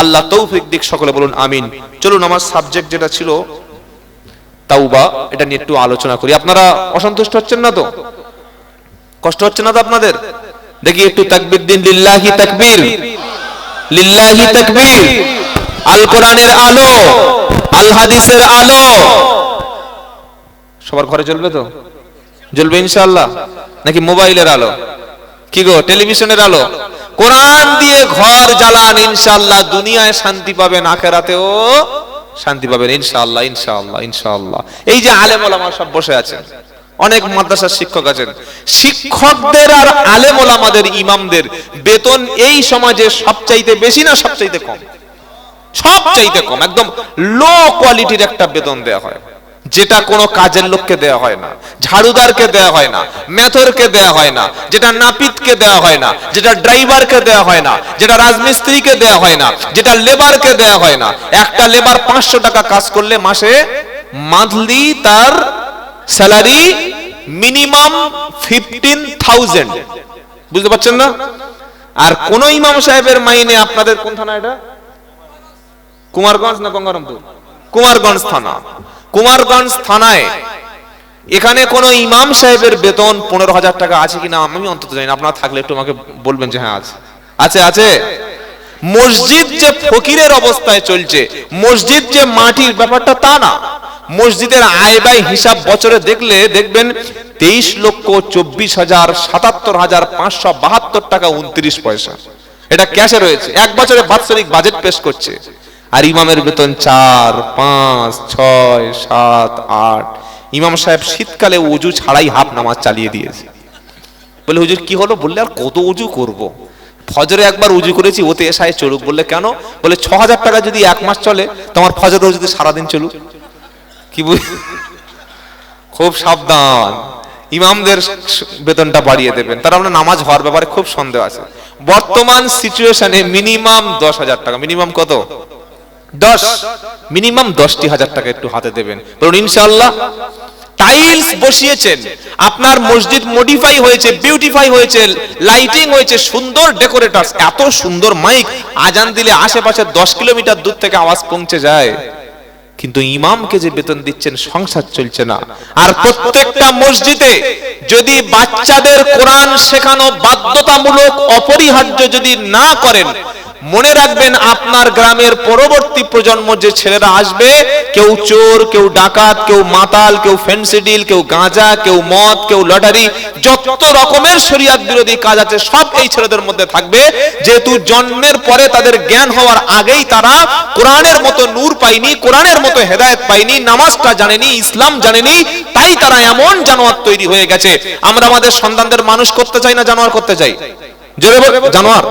আল্লাহ তৌফিক দিক সকলে বলুন, আমিন। চলুন, আমার সাবজেক্ট যেটা ছিল, তাওবা, এটা নিয়ে একটু আলোচনা করি। আপনারা অসন্তুষ্ট হচ্ছেন না তো? কষ্ট হচ্ছে না তো আপনাদের? দেখি একটু তাকবীর দিন, লিল্লাহি তাকবীর লিল্লাহি তাকবীর আল কোরআনের আলো আল হাদিসের আলো। সবার ঘরে জ্বলবে তো? জ্বলবে ইনশাআল্লাহ। নাকি মোবাইলের আলো? কি গো, টেলিভিশনের আলো? কোরআন দিয়ে ঘর জ্বালান, ইনশাআল্লাহ দুনিয়ায় শান্তি পাবেন, আখেরাতেও শান্তি পাবেন, ইনশাআল্লাহ ইনশাআল্লাহ ইনশাআল্লাহ। এই যে আলেম ওলামা সব বসে আছেন, অনেক মাদ্রাসার শিক্ষক আছেন। শিক্ষকদের আর আলেম ওলামাদের ইমামদের বেতন এই সমাজে সবচাইতে বেশি না সবচাইতে কম? সবচাইতে কম, একদম লো কোয়ালিটির একটা বেতন দেওয়া হয়। যেটা কোনো কাজের লোককে দেওয়া হয় না, ঝাড়ুদারকে দেওয়া হয় না, মেথরকে দেওয়া হয় না, যেটা নাপিতকে দেওয়া হয় না, যেটা ড্রাইভারকে দেওয়া হয় না, যেটা রাজমিস্ত্রিকে দেওয়া হয় না, যেটা লেবারকে দেওয়া হয় না, একটা লেবার পাঁচশো টাকা কাজ করলে মাসে মান্থলি তার স্যালারি মিনিমাম ফিফটিন থাউজেন্ড। বুঝতে পারছেন না? আর কোন ইমাম সাহেবের মাইনে আপনাদের কোন থানা এটা? কুমারগঞ্জ না গঙ্গারামপুর কুমারগঞ্জ থানা। কুমারগঞ্জ থানায়। এখানে কোন ইমাম সাহেবের বেতন পনেরো হাজার টাকা আছে কিনা আমি অন্তত জানি আপনারা থাকলে একটু আমাকে বলবেন যে হ্যাঁ আছে। আছে আছে। মসজিদ যে ফকিরের অবস্থায় চলছে, মসজিদ যে মাটির ব্যাপারটা তা না। মসজিদের আয় ব্যয় হিসাব বছরে দেখলে দেখবেন তেইশ লক্ষ চব্বিশ হাজার সাতাত্তর হাজার পাঁচশো বাহাত্তর টাকা উনত্রিশ পয়সা। এটা ক্যাশে রয়েছে। এক বছরে বাৎসরিক বাজেট পেশ করছে। আর ইমামের বেতন চার, পাঁচ, ছয়, সাত, আট। ইমাম সাহেব শীতকালে উজু ছাড়াই হাফ নামাজ চালিয়ে দিয়েছে। বলে, হুজুর, কি হলো? বললে, আর কত উজু করব। ফজরে একবার উজু করেছি, ওতে এসায় চলুক। বললে, কেন? বলে, ছ হাজার টাকা যদি এক মাস চলে, তোমার ফজর যদি সারাদিন চলুক। কি বুঝ খুব সাবধান। ইমামদের বেতনটা বাড়িয়ে দেবেন। তারা আমরা নামাজ হওয়ার ব্যাপারে খুব সন্দেহ আছে। বর্তমান সিচুয়েশনে মিনিমাম দশ হাজার টাকা। মিনিমাম কত? দশ, মিনিমাম দশটি হাজার টাকা একটু হাতে দেবেন। বলুন ইনশাল্লাহ টাইলস বসিয়েছেন। আপনার মসজিদ মডিফাই হয়েছে বিউটিফাই হয়েছে লাইটিং হয়েছে, সুন্দর এত সুন্দর মাইক আজান দিলে আশেপাশে দশ কিলোমিটার দূর থেকে আওয়াজ পৌঁছে যায়। কিন্তু ইমামকে যে বেতন দিচ্ছেন, সংসার চলছে না। আর প্রত্যেকটা মসজিদে যদি বাচ্চাদের কোরআন শেখানো বাধ্যতামূলক, অপরিহার্য যদি না করেন মনে রাখবেন আপনার গ্রামের পরবর্তী প্রজন্ম যে ছেলেরা আসবে, কেউ চোর, কেউ ডাকাত, কেউ মাতাল, কেউ ফেন্সিডিল, কেউ গাঁজা, কেউ মদ, কেউ লটারি, যত রকমের শরিয়াত বিরোধী কাজ আছে, সব এই ছেলেদের মধ্যে থাকবে। যেহেতু জন্মের পরে তাদের জ্ঞান হওয়ার আগেই তারা কোরআনের মতো নূর পায়নি, কোরআনের মতো হেদায়েত পায়নি, নামাজটা জানেনি, ইসলাম জানেনি, তাই তারা এমন জানোয়ার তৈরি হয়ে গেছে। আমরা আমাদের সন্তানদের মানুষ করতে চাই না জানোয়ার করতে চাই? জানোয়ার।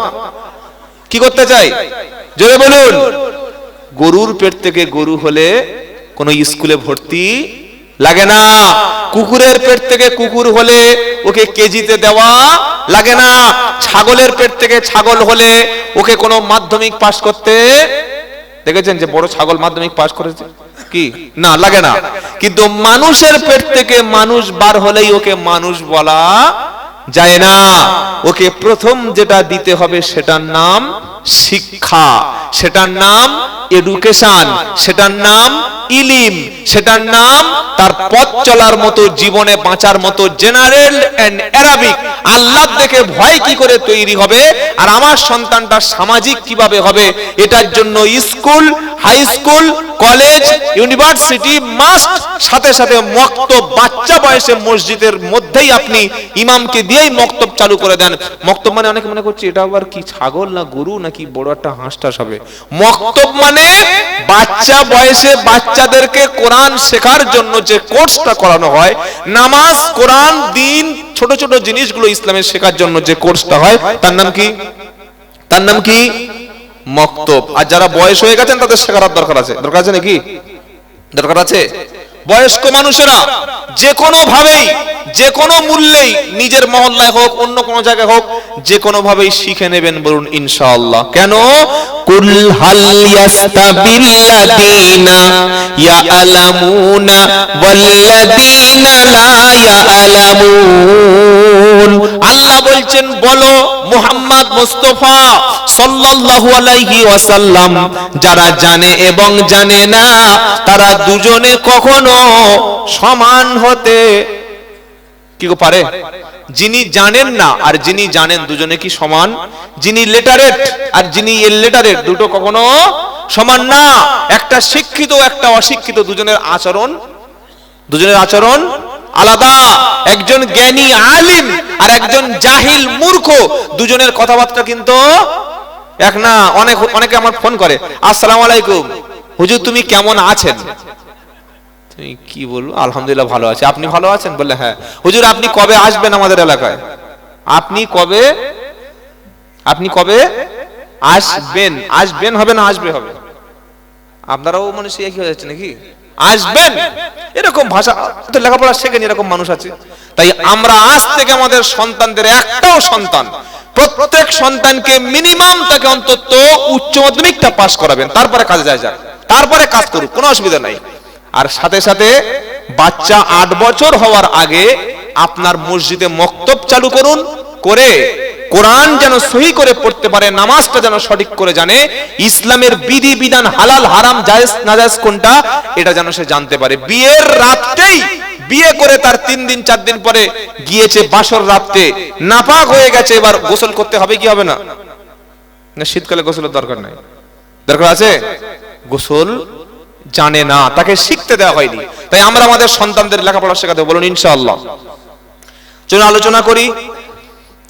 কি করতে চাই? জোরে বলুন। গরুর পেট থেকে গরু হলে কোন স্কুলে ভর্তি লাগে না। কুকুরের পেট থেকে কুকুর হলে ওকে কেজিতে দেওয়া লাগে না। ছাগলের পেট থেকে ছাগল হলে ওকে কোনো মাধ্যমিক পাশ করতে দেখেছেন যে বড় ছাগল মাধ্যমিক পাশ করেছে? কি? না, লাগে না। কিন্তু মানুষের পেট থেকে মানুষ বার হলেই ওকে মানুষ বলা যায় না। ওকে প্রথম যেটা দিতে হবে সেটার নাম শিক্ষা, সেটার নাম এডুকেশন সেটার নাম ইলিম, সেটার নাম তার পথ চলার মতো, জীবনে বাঁচার মতো জেনারেল এন্ড অ্যারাবিক। আল্লাহ দেখে ভয় কি করে তৈরি হবে? আর আমার সন্তানটা সামাজিক কীভাবে হবে? এটার জন্য school, high school, college, university must সাথে সাথে মক্তব বাচ্চা বয়সে মসজিদের মধ্যেই আপনি ইমামকে দিয়েই মক্তব চালু করে দেন। মক্তব মানে অনেকে মনে করছে, এটা আবার কি ছাগল না গরু নাকি বড় একটা হাঁস টাস হবে? মক্তব মানে বাচ্চা বয়সে বাচ্চাদেরকে কোরআন শেখার জন্য যে কোর্সটা করানো হয়, নামাজ, কোরআন, দিন, ছোট ছোট জিনিসগুলো ইসলামের শেখার জন্য যে কোর্সটা হয়, তার নাম কি? তার নাম কি? মক্তব। আর যারা বয়স হয়ে গেছেন, তাদের শেখার দরকার আছে। দরকার আছে নাকি? দরকার আছে? বয়স্ক মানুষেরা যে কোনো ভাবেই যে কোনো মূল্যেই নিজের মহল্লায় হোক, অন্য কোনো জায়গায় হোক যে কোনো ভাবেই শিখে নেবেন বলুন ইনশাআল্লাহ। কেন? কুল হাল ইয়াস্তাবিল্লাযিনা ইয়ালামুনা ওয়াল্লাযিনা লা ইয়ালামুন। আল্লাহ বলছেন, বলো, মুহাম্মদ মুস্তফা সাল্লাল্লাহু আলাইহি ওয়াসাল্লাম, যারা জানে এবং জানে না, তারা দুজনে কখনো সমান হতে কি পারে? যিনি জানেন না আর যিনি জানেন দুজনে কি সমান? যিনি লেটারেট আর যিনি ইলেটারেট দুটো কখনো সমান না। একটা শিক্ষিত একটা অশিক্ষিত দুজনের আচরণ দুজনের আচরণ আলাদা। একজন জ্ঞানী আলিম আর একজন জাহিল মূর্খ। দুজনের কথাবার্তা কিন্তু এক না, অনেক, অনেকে আমার ফোন করে। আসসালামু আলাইকুম। হুজুর, তুমি কেমন আছেন? তুমি কি বলব? আলহামদুলিল্লাহ ভালো আছে। আপনি ভালো আছেন? বললে হ্যাঁ। হুজুর, আপনি কবে আসবেন আমাদের এলাকায়? আপনি কবে আপনি কবে আসবেন? আসবেন হবে না আসবে হবে? আপনারাও মনে একই হয়ে যাচ্ছে নাকি? আসবেন। এরকম ভাষা, তো লেখাপড়া শেখেন এরকম মানুষ আছে। তাই আমরা আজ থেকে আমাদের সন্তানদের একটাও সন্তান, প্রত্যেক সন্তানকে মিনিমাম তাকে অন্তত উচ্চ মাধ্যমিকটা পাস করাবেন। তারপরে কাজে যায় যাক, তারপরে কাজ করুক, কোনো অসুবিধা নাই। আর সাথে সাথে বাচ্চা আট বছর হওয়ার আগে আপনার মসজিদে মক্তব চালু করুন, করে কোরআন যেন সহি করে পড়তে পারে, নামাজটা যেন সঠিক করে জানে, ইসলামের বিধি বিধান হালাল, হারাম, জায়েজ নাজায়েজ কোনটা, এটা যেন সে জানতে পারে। বিয়ের রাতটাই বিয়ে করে তার তিন দিন, চার দিন পরে গিয়েছে বাসর রাতে, নাপাক হয়ে গেছে, এবার গোসল করতে হবে কি হবে না? না, শীতকালে গোসলের দরকার নাই। দরকার আছে? গোসল জানে না, তাকে শিখতে দেওয়া হয়নি। তাই আমরা আমাদের সন্তানদের লেখাপড়া শেখাতে বলুন, ইনশাআল্লাহ। চলুন, আলোচনা করি।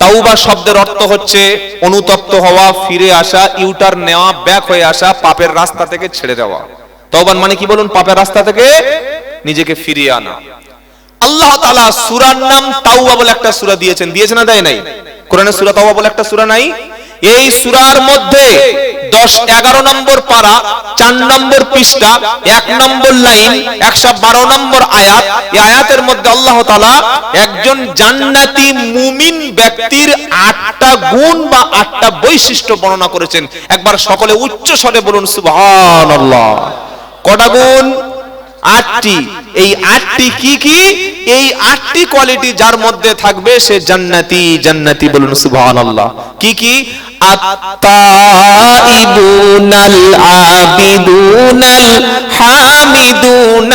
তাওবা শব্দের অর্থ হচ্ছে অনুতপ্ত হওয়া, ফিরে আসা ইউটার নেওয়া ব্যাক হয়ে আসা, পাপের রাস্তা থেকে ছেড়ে যাওয়া তওবান মানে কি বলুন? পাপের রাস্তা থেকে নিজেকে ফিরিয়ে আনা। আল্লাহ তাআলা সূরার নাম তাওবা বলে একটা সূরা দিয়েছেন। দিয়েছে না দেয় নাই? কোরআনে সূরা তাওবা বলে একটা সূরা নাই? এই সূরার মধ্যে দশ, এগারো নম্বর পারা চার নম্বর পৃষ্ঠা, এক নম্বর লাইন, একশো বারো নম্বর আয়াত। এই আয়াতের মধ্যে আল্লাহ তালা একজন জান্নাতি মুমিন ব্যক্তির আটটা গুণ বা আটটা বৈশিষ্ট্য বর্ণনা করেছেন। একবার সকলে উচ্চ স্বরে বলুন সুবহান কটা গুণ? আটটি। এই আটটি কি কি? এই আটটি কোয়ালিটি যার মধ্যে থাকবে সে জান্নাতি জান্নাতি বলুন সুবহানাল্লাহ। কি কি? আত্তাইবুনাল আবিদুনাল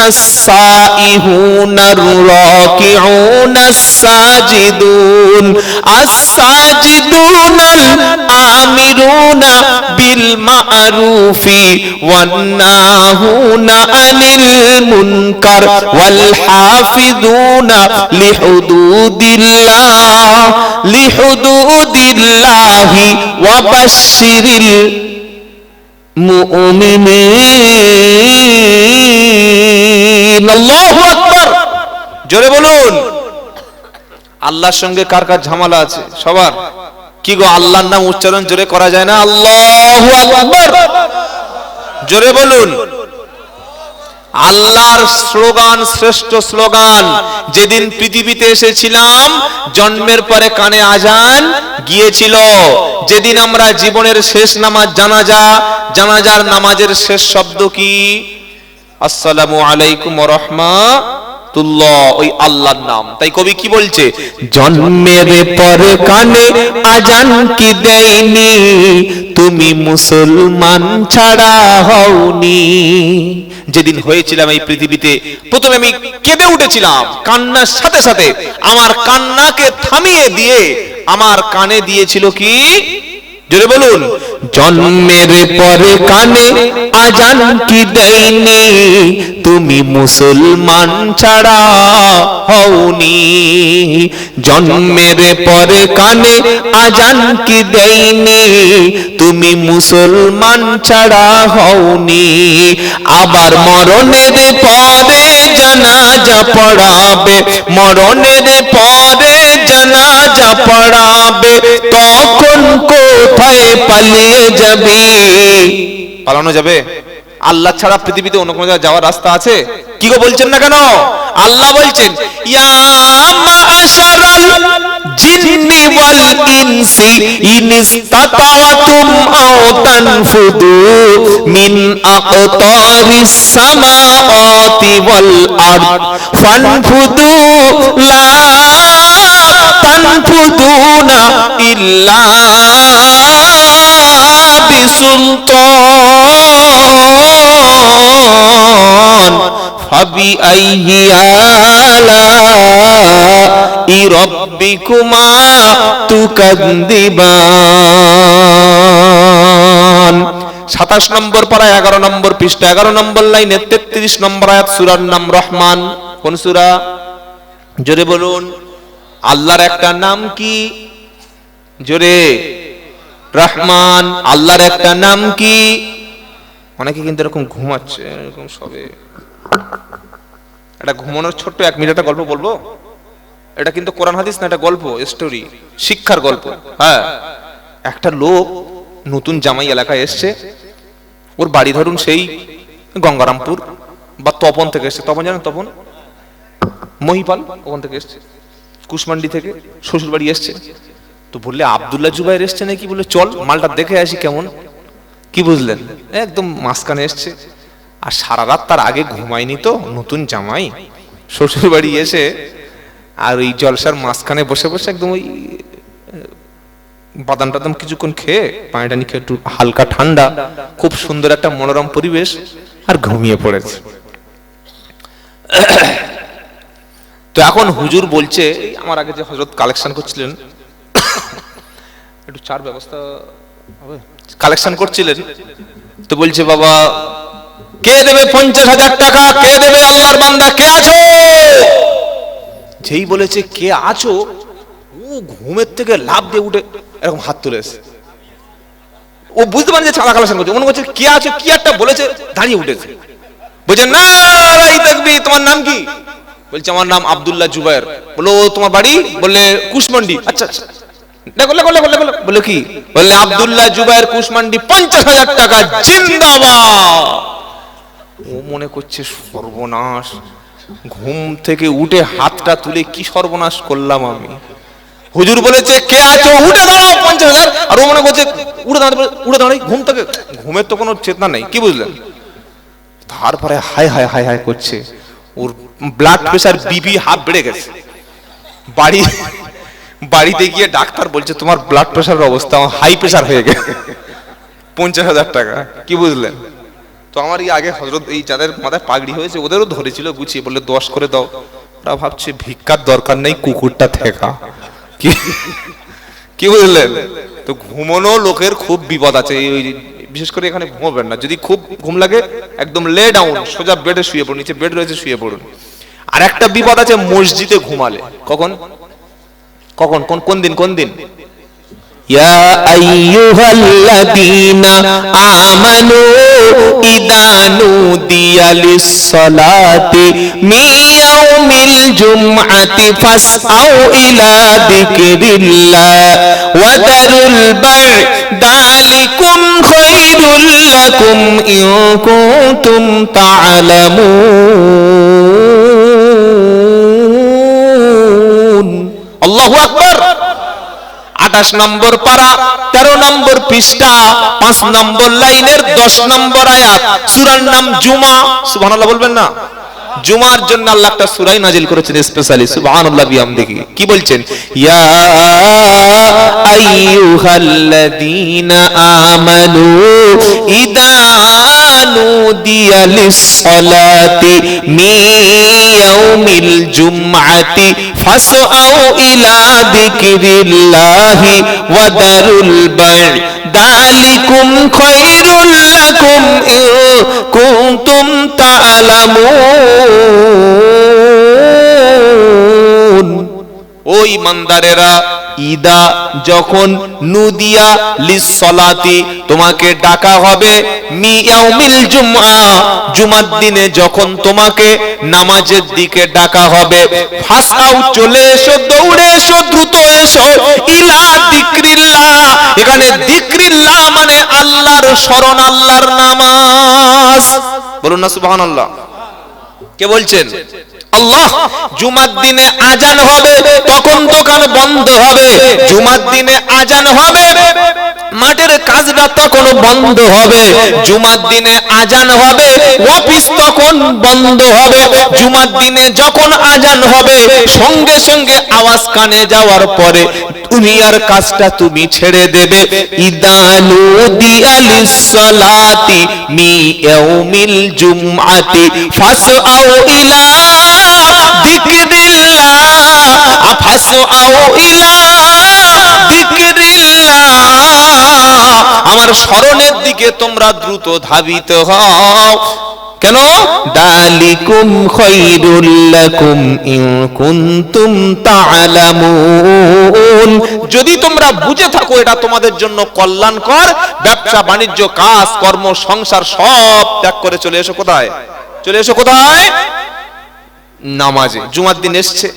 السائحون الراكعون الساجدون الساجدون الآمرون بالمعروف والناهون عن المنكر والحافظون لحدود الله لحدود الله وبشر المؤمنين আকবার। জোরে বলুন। আল্লাহর সঙ্গে কার কার ঝামেলা আছে? সবার। কি গো, আল্লাহর নাম উচ্চারণ জোরে করা যায় না? আল্লাহ আকবার। জোরে বলুন। আল্লাহর স্লোগান, শ্রেষ্ঠ স্লোগান, যেদিন পৃথিবীতে এসেছিলাম, জন্মের পরে কানে আজান গিয়েছিল। যেদিন আমরা জীবনের শেষ নামাজ, জানাজা, জানাজার নামাজের শেষ শব্দ কি? আসসালামু আলাইকুম রহমাতুল্লাহ। ওই আল্লাহর নাম। তাই কবি কি বলছে? জন্মের পর কানে আজান কি দেয়নি? তুমি মুসলমান ছাড়া হওনি। যেদিন হয়েছিলাম এই পৃথিবীতে, প্রথমে আমি কেঁদে উঠেছিলাম। কান্নার সাথে সাথে আমার কান্নাকে থামিয়ে দিয়ে, আমার কানে দিয়েছিল কি? জোরে বলুন, জন্মের পরে কানে আজান কি দেয়নি? তুমি মুসলমান ছাড়া হওনি। জন্মের পরে কানে আজান কি দেয়নি? তুমি মুসলমান ছাড়া হওনি। আবার মরণের পরে জানাজা পড়াবে। মরণের পরে জানাজা পড়াবে, তখন কোথায় পালিয়ে যাবে? পালানো যাবে? আল্লাহ ছাড়া পৃথিবীতে অন্য কোনো যাওয়ার রাস্তা আছে? কি গো বলছেন না কেন? আল্লাহ বলছেন জিন্নি ওয়াল ইনসি ইন ইসতাতাওয়াতুম আও তানফুদু মিন আকতারিস সামাওয়াতি ওয়াল আরদ, ফানফুদু লা তানফুদুনা ইল্লা বিসুলতান। ফাবিআইয়ি আলাই রাব্বিকুমা তুকাদ্দিবান সাতাশ নম্বর পারা এগারো নম্বর পৃষ্ঠা এগারো নম্বর লাইনে তেত্রিশ নম্বর আয়াত, সুরার নাম রহমান। কোন সুরা? জোরে বলুন। আল্লাহর একটা নাম কি? জোরে। রহমান, আল্লাহর একটা নাম কি? অনেকে কিন্তু এরকম ঘুমাচ্ছে, এরকম সবে। এটা ঘুমানোর ছোট্ট এক মিনিট একটা গল্প বলব? এটা কিন্তু কোরআন হাদিস না, এটা গল্প স্টোরি শিক্ষার গল্প। হ্যাঁ। একটা লোক নতুন জামাই এলাকায় এসছে। ওর বাড়ি ধরুন সেই গঙ্গারামপুর, বা তপন থেকে এসছে। তপন জানেন তপন? মহিপাল ওখান থেকে এসছে। কুশমান্ডি থেকে শ্বশুর বাড়ি এসছে। তো বললে, আবদুল্লাহ জুবাইর এসছে নাকি? বলে চল, মালটা দেখে আসি কেমন। কি বুঝলেন? একদম মাঝখানে এসছে। আর সারা রাত তার আগে ঘুমায়নি তো, নতুন জামাই। শ্বশুর বাড়ি এসে আর ওই জলসার মাঝখানে বসে বসে একদম ওই, বাদাম টাদাম কিছুক্ষণ খেয়ে, পানি টানি খেয়ে একটু হালকা ঠান্ডা, খুব সুন্দর একটা মনোরম পরিবেশ আর ঘুমিয়ে পড়েছে। তো এখন হুজুর বলছে আমার আগে যে হজরত কালেকশন করছিলেন, একটু চার ব্যবস্থা হবে। কালেকশন করছিলেন, তো বলছে, বাবা, কে দেবে পঞ্চাশ হাজার টাকা? কে দেবে আল্লাহর বান্দা? কে আছো? যেই বলেছে, কে আছো, ও ঘুমের থেকে লাভ দিয়ে উঠে এরকম হাত তুলেছে ও বুঝতে পারে যে চাঁদা কালেকশন করছে। মনে করছে, কে আছে, কি একটা বলেছে, দাঁড়িয়ে উঠেছে। বলছে, না রাই থাকবি তোমার নাম কি? বলছে, আমার নাম আবদুল্লাহ জুবাইর। বলো তোমার বাড়ি? বললে, কুশমন্ডি। আচ্ছা আচ্ছা। বলে কি? বললে, আব্দুল্লাহ জুবাইর কুশমন্ডি পঞ্চাশ হাজার টাকা, জিন্দাবাদ! ও মনে করছে, সর্বনাশ। ঘুম থেকে উঠে হাতটা তুলে কি সর্বনাশ করলাম আমি? হুজুর বলেছে, কে আছো? উঠে দাঁড়াও, পঞ্চাশ হাজার। আর ও মনে করছে, উঠে দাঁড়াতে উঠে দাঁড়াই, ঘুম থেকে ঘুমের তো কোনো চেতনা নেই, কি বুঝলেন? তারপরে হায় হায় হায় হায় করছে। ওর ব্লাড প্রেশার বিপি হাফ বেড়ে গেছে। বাড়ি, বাড়িতে গিয়ে ডাক্তার বলছে, তোমার ব্লাড প্রেশারের অবস্থা হাই প্রেশার হয়ে গেছে। পঞ্চাশ হাজার টাকা। কি বুঝলেন? তো আমার এই আগে হজরত, এই যাদের মাথায় পাগড়ি হয়েছে, ওদেরও ধরেছিল, গুছিয়ে বললে, দশ করে দাও। ওরা ভাবছে, ভিক্ষার দরকার নেই, কুকুরটা থেকা। কি কি বুঝলেন? তো ঘুমানো লোকের খুব বিপদ আছে। এই বিশেষ করে এখানে ঘুমাবেন না। যদি খুব ঘুম লাগে, একদম লে ডাউন সোজা বেডে শুয়ে পড়ুন, নিচে বেড রয়েছে শুয়ে পড়ুন। আর একটা বিপদ আছে, মসজিদে ঘুমালে। কখন? কখন? কোন কোন দিন? কোন দিন? يا أيها الذين آمنوا إذا نودي للصلاة من يوم الجمعة فاسعوا إلى ذكر الله وذروا البيع ذلكم خير لكم إن كنتم تعلمون الله أكبر আঠাশ নম্বর পারা তেরো নম্বর পৃষ্ঠা, পাঁচ নম্বর লাইনের দশ নম্বর আয়াত। সুরার নাম জুমা। সুবাহ বলবেন না? জুমার জন্য আল্লাহ একটা সুরাই নাজিল করেছেন স্পেশালি সুবহানাল্লাহ বিয়াম দেখি কি বলছেন? ইয়া আইয়ুহাল্লাযীনা আমানু ইদা নুদিয়া সালাতি মিন ইয়াউমিল ফাসআউ ইলা যিকরিল্লাহি ওয়া দারুল বাই দালিকুম খায়রুল লাকুম ইন কুনতুম তা'লামুন ও ঈমানদারেরা ইদা যখন নুদিয়া লিসসালাতি, তোমাকে ডাকা হবে মি ইয়াউমিল জুমআ। জুমার দিনে যখন তোমাকে নামাজের দিকে ডাকা হবে ফাসাও চলে এসো, দৌড়ে এসো, দ্রুত এসো, ইলা যিকরিল্লাহ এখানে যিকরিল্লাহ মানে আল্লাহর শরণ আল্লাহর নামাজ। বলুন না সুবহানাল্লাহ। কে বলছেন? আল্লাহ, জুমার দিনে আজান হবে, তখন দোকান বন্ধ হবে। জুমার দিনে আজান হবে, মাঠের কাজটা তখন বন্ধ হবে। জুমার দিনে আজান হবে, অফিস তখন বন্ধ হবে। জুমার দিনে যখন আজান হবে, সঙ্গে সঙ্গে আওয়াজ কানে যাওয়ার পরে দুনিয়ার কাজটা তুমি ছেড়ে দেবে। ইদানু দিয়ালিস সালাতি মি ইয়াউমিল জুমআতি ফাসআউ ইলা আমার স্মরণের দিকে তোমরা দ্রুত ধাবিত হও। কেন? দালিকুম খায়রুল লাকুম ইন কুনতুম তা'লামুন যদি তোমরা বুঝে থাকো এটা তোমাদের জন্য কল্যাণকর ব্যবসা বাণিজ্য কাজ কর্ম সংসার সব ত্যাগ করে চলে এসো কোথায়? চলে এসো কোথায়? নামাজে। জুমার দিন এসছে।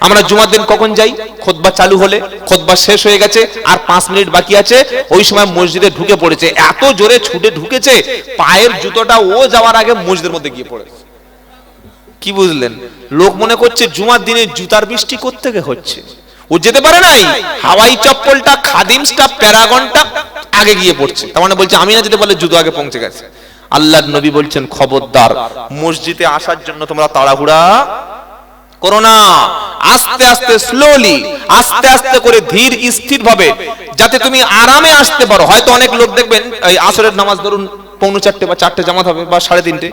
আমরা জুমার দিন কখন যাই? খোদবা চালু হলে, খোদবা শেষ হয়ে গেছে, আর পাঁচ মিনিট বাকি আছে। ওই সময় মসজিদে ঢুকে পড়েছে। এত জোরে ছুটে ঢুকেছে, পায়ের জুতোটা ও যাওয়ার আগে মসজিদের মধ্যে গিয়ে পড়েছে কি বুঝলেন? লোক মনে করছে জুমার দিনে জুতার বৃষ্টি থেকে হচ্ছে? ও যেতে পারে নাই। হাওয়াই চপ্পলটা, খাদিমসটা, প্যারাগনটা আগে গিয়ে পড়ছে। তার মানে বলছে, আমি না যেতে পারলে জুতো আগে পৌঁছে গেছে। আল্লাহর নবী বলছেন, খবরদার, মসজিদে আসার জন্য তোমরা তাড়াহুড়া করো না। আস্তে আস্তে স্লোলি আস্তে আস্তে করে ধীর স্থির ভাবে যাতে তুমি আরামে আসতে পারো। হয়তো অনেক লোক দেখবেন, এই আসরের নামাজ ধরুন পৌনে চারটে বা চারটে জামাত হবে বা সাড়ে তিনটে।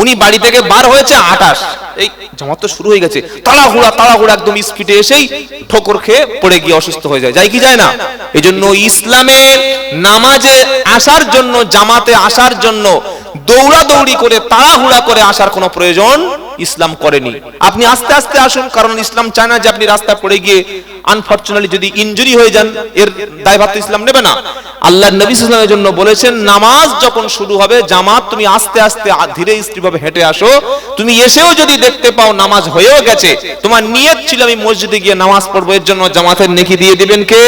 উনি বাড়ি থেকে বার হয়েছে আটাশ এই জামাত তো শুরু হয়ে গেছে। তাড়াহুড়া তাড়াহুড়া একদম স্পিডে এসেই ঠোকর খেয়ে পড়ে গিয়ে অসুস্থ হয়ে যায়। যায় কি যায় না? এই জন্য ইসলামে নামাজে আসার জন্য, জামাতে আসার জন্য দৌড়াদৌড়ি করে, তাড়াহুড়া করে আসার কোনো প্রয়োজন ইসলাম করেনি। আপনি আস্তে আস্তে আসুন, কারণ ইসলাম চায় না যে আপনি রাস্তায় পড়ে গিয়ে আনফরচুনেটলি যদি ইনজুরি হয়ে যান, এর দায়ভার তো ইসলাম নেবে না। আল্লাহ নবী ইসলামের জন্য বলেছেন, নামাজ যখন শুরু হবে, জামাত তুমি আস্তে আস্তে ধীরে স্থিরভাবে হেঁটে আসো। তুমি এসেও যদি দেখতে পাও নামাজ হয়েও গেছে, তোমার নিয়ত ছিল আমি মসজিদে গিয়ে নামাজ পড়ব, এর জন্য জামাতের নেকি দিয়ে দিবেন কে?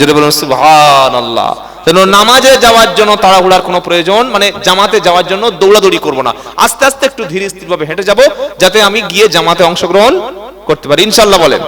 যদি বলুন, সুবহানাল্লাহ। যেন নামাজে যাওয়ার জন্য তাড়াহুড়ার কোনো প্রয়োজন মানে জামাতে যাওয়ার জন্য দৌড়াদৌড়ি করব না। আস্তে আস্তে একটু ধীরে স্থিরভাবে হেঁটে যাব, যাতে আমি গিয়ে জামাতে অংশগ্রহণ করতে পারি। ইনশাল্লাহ বলেন।